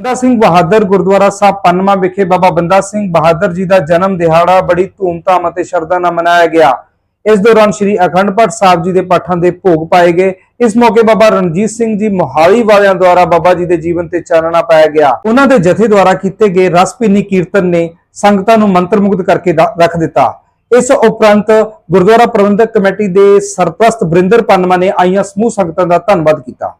ਬੰਦਾ ਸਿੰਘ ਬਹਾਦਰ ਗੁਰਦੁਆਰਾ ਸਾਹਿਬ ਪਨਮਾ ਵਿਖੇ ਬਾਬਾ ਬੰਦਾ ਸਿੰਘ ਬਹਾਦਰ ਜੀ ਦਾ ਜਨਮ ਦਿਹਾੜਾ ਬੜੀ ਧੂਮਧਾਮ ਅਤੇ ਸ਼ਰਧਾ ਨਾਲ ਮਨਾਇਆ ਗਿਆ। ਇਸ ਦੌਰਾਨ ਸ੍ਰੀ ਅਖੰਡ ਪਾਠ ਸਾਹਿਬ ਜੀ ਦੇ ਪਾਠਾਂ ਦੇ ਭੋਗ ਪਾਏ ਗਏ। ਇਸ ਮੌਕੇ ਬਾਬਾ ਰਣਜੀਤ ਸਿੰਘ ਜੀ ਮੋਹਾਲੀ ਵਾਲਿਆਂ ਦੁਆਰਾ ਬਾਬਾ ਜੀ ਦੇ ਜੀਵਨ ਤੇ ਚਾਨਣਾ ਪਾਇਆ ਗਿਆ। ਉਹਨਾਂ ਦੇ ਜਥੇ ਦੁਆਰਾ ਕੀਤੇ ਗਏ ਰਸਪੀਨੀ ਕੀਰਤਨ ਨੇ ਸੰਗਤਾਂ ਨੂੰ ਮੰਤਰਮੁਗਧ ਕਰਕੇ ਰੱਖ ਦਿੱਤਾ। ਇਸ ਉਪਰੰਤ ਗੁਰਦੁਆਰਾ ਪ੍ਰਬੰਧਕ ਕਮੇਟੀ ਦੇ ਸਰਪ੍ਰਸਤ ਬ੍ਰਿੰਦਰ ਪਨਮਾ ਨੇ ਆਈਆਂ ਸਮੂਹ ਸੰਗਤਾਂ ਦਾ ਧੰਨਵਾਦ ਕੀਤਾ।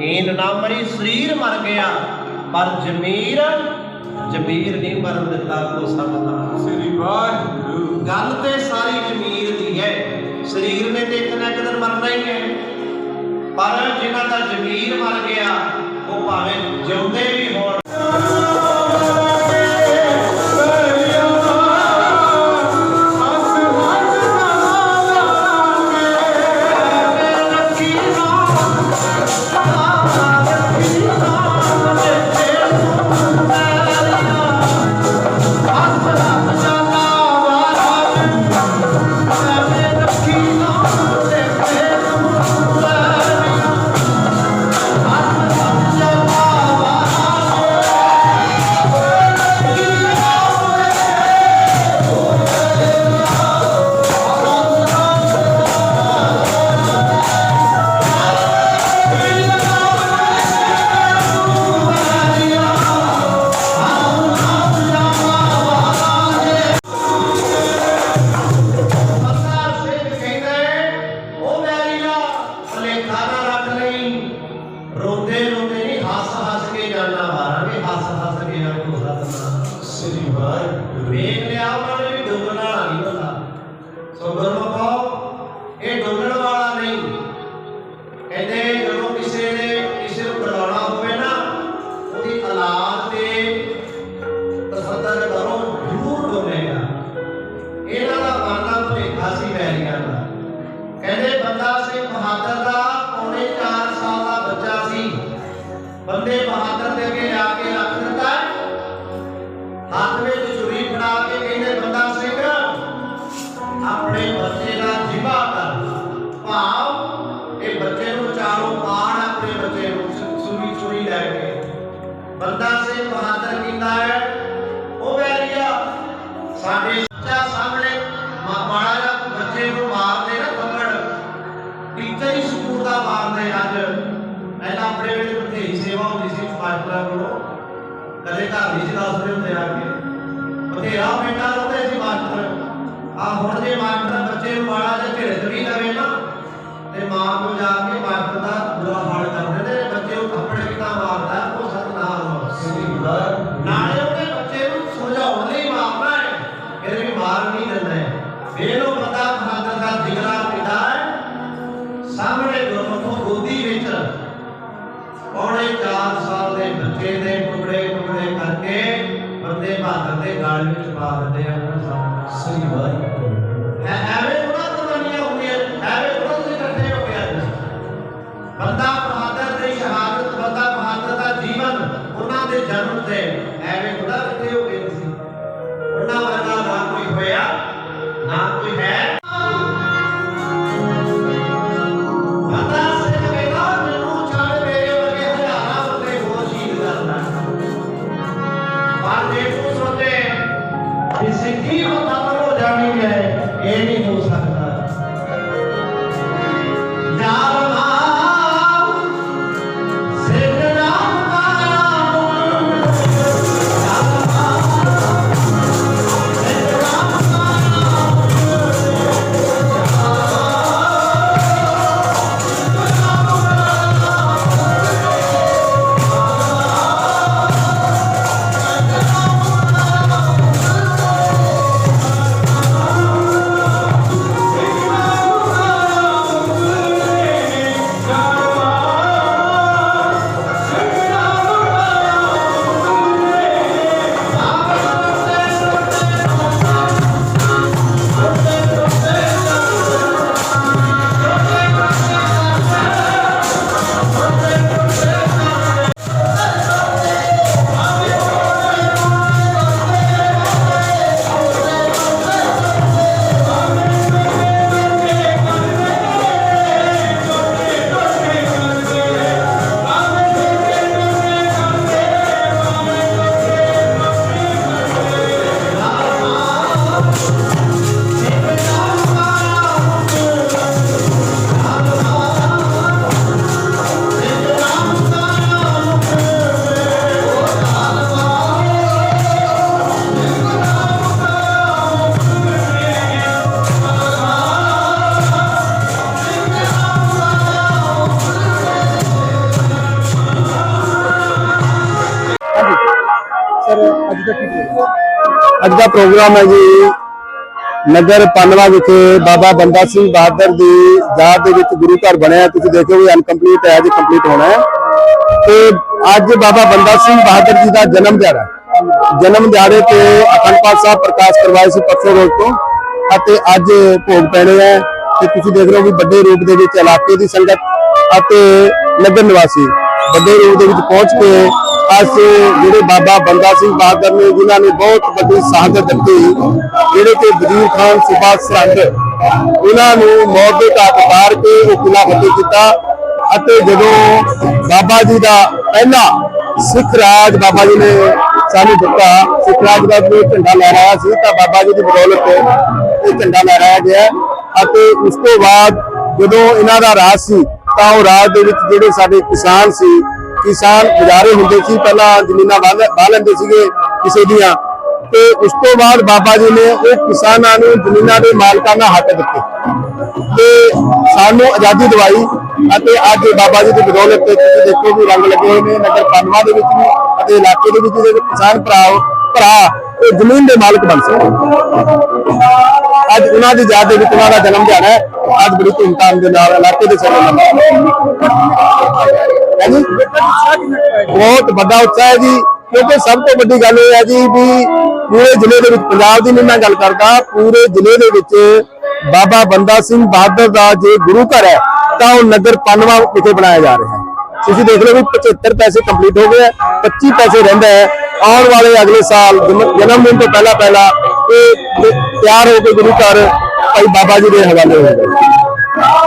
ਏਨ ਨਾ ਮਰੀ ਸਰੀਰ ਮਰ ਗਿਆ ਪਰ ਜ਼ਮੀਰ ਜ਼ਮੀਰ ਨਹੀਂ ਮਰਨ ਦਿੱਤਾ ਕੋ ਸਭ ਦਾ ਸ੍ਰੀ ਵਾਹਿਗੁਰੂ। ਗੱਲ ਤੇ ਸਾਰੀ ਜ਼ਮੀਰ ਦੀ ਹੈ। ਸਰੀਰ ਨੇ ਤੇ ਇੱਕ ਨਾ ਇੱਕ ਦਿਨ ਮਰਨਾ ਹੀ ਹੈ। ਪਰ ਜਿਨ੍ਹਾਂ ਦਾ ਜ਼ਮੀਰ ਬੰਦਾ ਸਿੰਘ ਬਹਾਦਰ ਹੈ। ਉਹ ਵੈਰੀਆ ਸਾਡੇ ਬੱਚਾ ਸਾਹਮਣੇ ਮਾੜਾ ਜਿਹਾ ਬੱਚੇ ਨੂੰ ਮਾਰਦੇ ਨਾ ਥੱਪੜ। ਟੀਚਰ ਹੀ ਸਕੂਲ ਦਾ ਮਾਰਦੇ ਅੱਜ। ਪਹਿਲਾਂ ਆਪਣੇ ਵੇਲੇ ਬਥੇਰੀ ਸੇਵਾ ਹੁੰਦੀ ਸੀ ਮਾਸਟਰਾਂ ਕੋਲੋਂ ਕਦੇ ਘਰ ਨਹੀਂ ਦੱਸਦੇ ਹੁੰਦੇ ਆ ਕੇ ਬਥੇਰਾ ਬੇਟਾ ਲਾਉਂਦੇ ਸੀ ਮਾਸਟਰ। ਆ ਹੁਣ ਜੇ ਮਾਸਟਰ ਬੱਚੇ ਨੂੰ ਮਾੜਾ ਜਿਹਾ ਝਿੜਕ ਵੀ ਲਵੇ ਨਾ, ਤੇ ਮਾਂ ਕੋਲ ਜਾ ਕੇ ਮਾਸਟਰ ਦਾ ਬੁਰਾ ਹਾਲ ਕਰਦੇ ਨੇ। ਬਹਾਦਰ ਦੇ ਗਾਲ ਵਿੱਚ ਪਾ ਦਿੰਦੇ ਆ। ਉਹਨਾਂ ਵਾਹਿਗੁਰੂ। ਐ- ਐਵੇਂ ਪਰ ਅੱਜ ਦਾ ਪ੍ਰੋਗਰਾਮ ਹੈ ਜੀ ਨਗਰ ਪੰਨਵਾ ਵਿਖੇ ਬਾਬਾ ਬੰਦਾ ਸਿੰਘ ਬਹਾਦਰ ਦੀ ਯਾਦ ਦੇ ਵਿੱਚ ਗੁਰੂ ਘਰ ਬਣਿਆ ਤੁਸੀਂ ਦੇਖੋ ਵੀ ਅਨਕੰਪਲੀਟ ਹੈ, ਜੀ ਕੰਪਲੀਟ ਹੋਣਾ ਹੈ। ਤੇ ਅੱਜ ਬਾਬਾ ਬੰਦਾ ਸਿੰਘ ਬਹਾਦਰ ਜੀ ਦਾ ਜਨਮ ਦਿਹਾੜਾ ਜਨਮ ਦਿਹਾੜੇ ਤੇ ਅਖੰਡ ਪਾਠ ਸਾਹਿਬ ਪ੍ਰਕਾਸ਼ ਕਰਵਾਏ ਸੀ ਪਰਸੋਂ ਰੋਜ਼ ਤੋਂ ਅਤੇ ਅੱਜ ਭੋਗ ਪੈਣੇ ਹੈ। ਤੇ ਤੁਸੀਂ ਦੇਖ ਰਹੇ ਹੋ ਵੀ ਵੱਡੇ ਰੂਪ ਦੇ ਵਿੱਚ ਇਲਾਕੇ ਦੀ ਸੰਗਤ ਅਤੇ ਨਗਰ ਨਿਵਾਸੀ ਵੱਡੇ ਰੂਪ ਦੇ ਵਿੱਚ ਪਹੁੰਚ ਕੇ ਅੱਜ ਜਿਹੜੇ ਬਾਬਾ ਬੰਦਾ ਸਿੰਘ ਬਹਾਦਰ ਨੇ ਜਿਨ੍ਹਾਂ ਨੇ ਬਹੁਤ ਵੱਡੀ ਸ਼ਹਾਦਤ ਦਿੱਤੀ, ਜਿਹੜੇ ਕਿ ਵਜ਼ੀਰ ਖਾਨ ਸੁਭਾ ਸਰਹੰਦ ਉਹਨਾਂ ਨੂੰ ਮੌਤ ਦੇ ਘਾਟ ਉਤਾਰ ਕੇ ਉਹ ਕਿਲਾ ਫਤਿਹ ਕੀਤਾ ਅਤੇ ਜਦੋਂ ਬਾਬਾ ਜੀ ਦਾ ਪਹਿਲਾ ਸਿੱਖ ਰਾਜ ਬਾਬਾ ਜੀ ਨੇ ਸਾਨੂੰ ਦਿੱਤਾ, ਸਿੱਖ ਰਾਜ ਦਾ ਜੋ ਝੰਡਾ ਲਹਿਰਾਇਆ ਸੀ ਤਾਂ ਬਾਬਾ ਜੀ ਦੀ ਬਦੌਲਤ ਇਹ ਝੰਡਾ ਲਹਿਰਾਇਆ ਗਿਆ ਅਤੇ ਉਸ ਤੋਂ ਬਾਅਦ ਜਦੋਂ ਇਹਨਾਂ ਦਾ ਰਾਜ ਸੀ ਤਾਂ ਉਹ ਰਾਜ ਦੇ ਵਿੱਚ ਜਿਹੜੇ ਸਾਡੇ ਕਿਸਾਨ ਸੀ ਕਿਸਾਨ ਗੁਜ਼ਾਰੇ ਹੁੰਦੇ ਸੀ, ਪਹਿਲਾਂ ਜ਼ਮੀਨਾਂ ਵਾਹ ਲੈਂਦੇ ਸੀਗੇ ਕਿਸੇ ਦੀਆਂ। ਤੇ ਉਸ ਤੋਂ ਬਾਅਦ ਬਾਬਾ ਜੀ ਨੇ ਉਹ ਕਿਸਾਨਾਂ ਨੂੰ ਜ਼ਮੀਨਾਂ ਦੇ ਮਾਲਕਾਨਾ ਹੱਕ ਦਿੱਤੇ। ਤੇ ਸਾਨੂੰ ਆਜ਼ਾਦੀ ਦਿਵਾਈ ਅਤੇ ਅੱਜ ਬਾਬਾ ਜੀ ਦੀ ਬਦੌਲਤ ਤੇ ਤੁਸੀਂ ਦੇਖੋ ਵੀ ਰੰਗ ਲੱਗੇ ਹੋਏ ਨੇ, ਨਗਰ ਪਾਨਵਾ ਦੇ ਵਿੱਚ ਵੀ ਅਤੇ ਇਲਾਕੇ ਦੇ ਵਿੱਚ ਜਿਹੜੇ ਕਿਸਾਨ ਭਰਾ ਭਰਾ, ਉਹ ਜ਼ਮੀਨ ਦੇ ਮਾਲਕ ਬਣ ਸਕਦੇ ਅੱਜ ਉਹਨਾਂ ਦੀ ਯਾਦ ਦੇ ਵਿੱਚ ਉਹਨਾਂ ਦਾ ਜਨਮ ਦਿਹਾੜਾ ਹੈ। ਅੱਜ ਬੜੀ ਧੂਮਧਾਮ ਦੇ ਨਾਲ ਇਲਾਕੇ ਦੇ ਸਾਰੇ ਹਾਂਜੀ ਬਹੁਤ ਵੱਡਾ ਉਤਸ਼ਾਹ ਹੈ ਜੀ, ਕਿਉਂਕਿ ਸਭ ਤੋਂ ਵੱਡੀ ਗੱਲ ਇਹ ਹੈ ਜੀ ਵੀ ਪੂਰੇ ਜ਼ਿਲ੍ਹੇ ਦੇ ਵਿੱਚ ਪੰਜਾਬ ਦੀ ਨਹੀਂ ਮੈਂ ਗੱਲ ਕਰਦਾ, ਪੂਰੇ ਜ਼ਿਲ੍ਹੇ ਦੇ ਵਿੱਚ ਬਾਬਾ ਬੰਦਾ ਸਿੰਘ ਬਹਾਦਰ ਦਾ ਜੇ ਗੁਰੂ ਘਰ ਹੈ, ਤਾਂ ਉਹ ਨਗਰ ਪਾਨਵਾ ਵਿਖੇ ਬਣਾਇਆ ਜਾ ਰਿਹਾ ਹੈ। ਤੁਸੀਂ ਦੇਖ ਲਓ ਵੀ 75 ਪੈਸੇ ਕੰਪਲੀਟ ਹੋ ਗਏ ਹੈ 25 ਪੈਸੇ ਰਹਿੰਦਾ ਹੈ। ਆਉਣ ਵਾਲੇ ਅਗਲੇ ਸਾਲ, ਜਨਮ ਜਨਮ ਦਿਨ ਤੋਂ ਪਹਿਲਾਂ ਪਹਿਲਾਂ ਇਹ ਤਿਆਰ ਹੋ ਕੇ ਗੁਰੂ ਘਰ ਭਾਈ ਬਾਬਾ ਜੀ ਦੇ ਹਵਾਲੇ ਹੋ ਜਾਏਗਾ